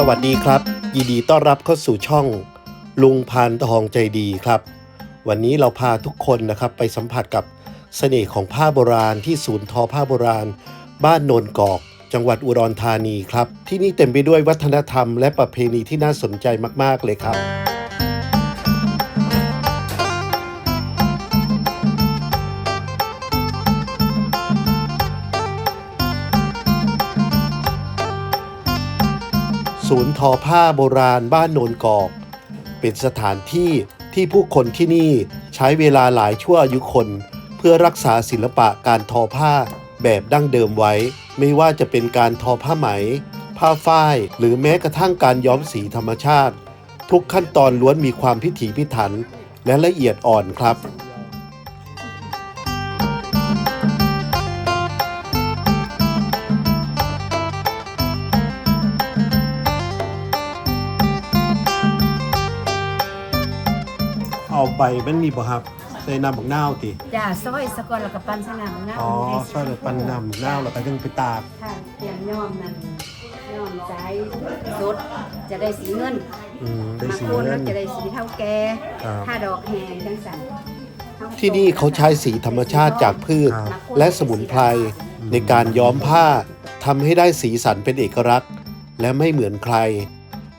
สวัสดีครับ ยินดีต้อนรับเข้าสู่ช่อง ลุงพานทองใจดีครับ วันนี้เราพาทุกคนนะครับไปสัมผัสกับเสน่ห์ของผ้าโบราณที่ศูนย์ทอผ้าโบราณ บ้านโนนกอก จังหวัดอุดรธานีครับ ที่นี่เต็มไปด้วยวัฒนธรรมและประเพณีที่น่าสนใจมาก ๆ เลยครับ ศูนย์ทอผ้าโบราณบ้านโนนกอก เป็นสถานที่ที่ผู้คนที่นี่ใช้เวลาหลายชั่วอายุคน เพื่อรักษาศิลปะการทอผ้าแบบดั้งเดิมไว้ ไม่ว่าจะเป็นการทอผ้าไหม ผ้าฝ้าย หรือแม้กระทั่งการย้อมสีธรรมชาติ ทุกขั้นตอนล้วนมีความพิถีพิถัน และละเอียดอ่อนครับ ใบมันมีบ่ครับใส่น้ำบักนาวติจ้าซอยสะกอนแล้วก็ปั้นสนามหน้าอ๋อซอยเลยปั้นน้ำบักนาวแล้วก็ยังไปตากค่ะเตรียมย่อมนั่นย่อมใจสดจะได้สีเงินอืมได้มาสีโคนเงิแล้วน จะได้สีเท่าแก่ครับ ถ้าดอกแหงจังสันที่นี่เขาใช้สีธรรมชาติจากพืชมาโคนและสมุนไพรในการย้อมผ้าทำให้ได้สีสันเป็นเอกลักษณ์ และไม่เหมือนใคร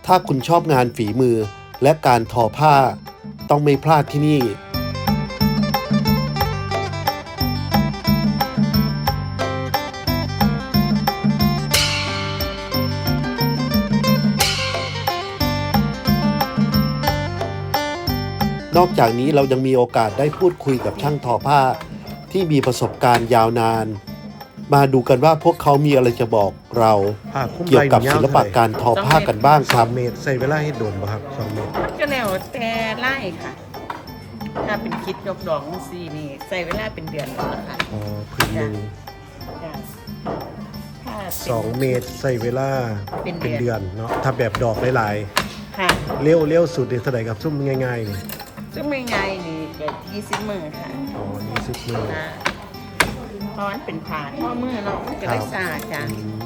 ถ้าคุณชอบงานฝีมือและการทอผ้า ต้องไม่พลาดที่นี่นอกจากนี้เรายังมีโอกาสได้พูดคุยกับช่างทอผ้าที่มีประสบการณ์ยาวนาน มาดูกันว่าพวกเขามีอะไรจะบอกเราเกี่ยวกับศิลปะการทอผ้ากันบ้างคสารับมเมตรใส่เวลาให้โดนป่ะครับสองเมตรก็แล้วแต่ไล่ค่ะ ถ้าเป็นคิดยกดอกสีนี่ใส่เวลาเป็นเดือนแล้วล่ะค่ะ อ๋อพื้นหนึ่งจ้ะถ้าเป็นสองเมตรใส่เวลาเป็นเดือนเดือนเนาะถ้าแบบดอกหลายค่ะๆเลี้ยวเลี้ยวสุดเดี๋ยวเท่าไหร่ครับซุ่มง่ายๆนี่ซึ่งไม่ไงนี่ก็ยี่สิบมือค่ะอ๋อนี่สิบมือนะ เพราะมันเป็นผ่านข้อมือเนาะมันก็ได้สาจ้ะอืม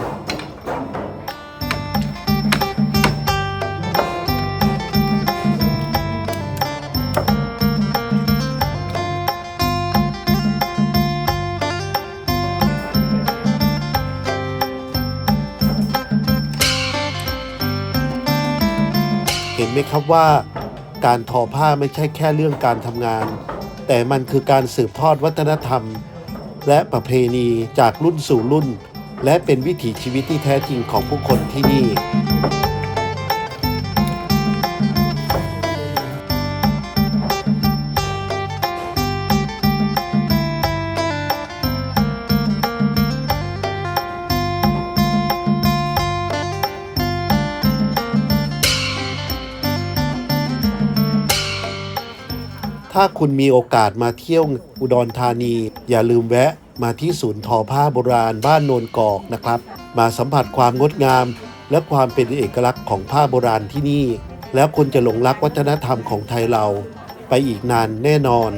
เห็นไหมครับว่าการทอผ้าไม่ใช่แค่เรื่องการทำงาน แต่มันคือการสืบทอดวัฒนธรรม และประเพณีจากรุ่นสู่รุ่น และเป็นวิถีชีวิตที่แท้จริงของผู้คนที่นี่ ถ้าคุณมีโอกาสมาเที่ยวอุดรธานี อย่าลืมแวะมาที่ศูนย์ทอผ้าโบราณบ้านโนนกอกนะครับ มาสัมผัสความงดงาม และความเป็นเอกลักษณ์ของผ้าโบราณที่นี่ แล้วคุณจะหลงรักวัฒนธรรมของไทยเรา ไปอีกนานแน่นอน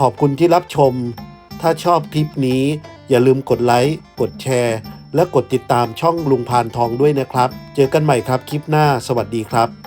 ขอบคุณที่รับชม ถ้าชอบคลิปนี้ อย่าลืมกดไลค์ กดแชร์ และกดติดตามช่องลุงพานทองด้วยนะครับ เจอกันใหม่ครับคลิปหน้า สวัสดีครับ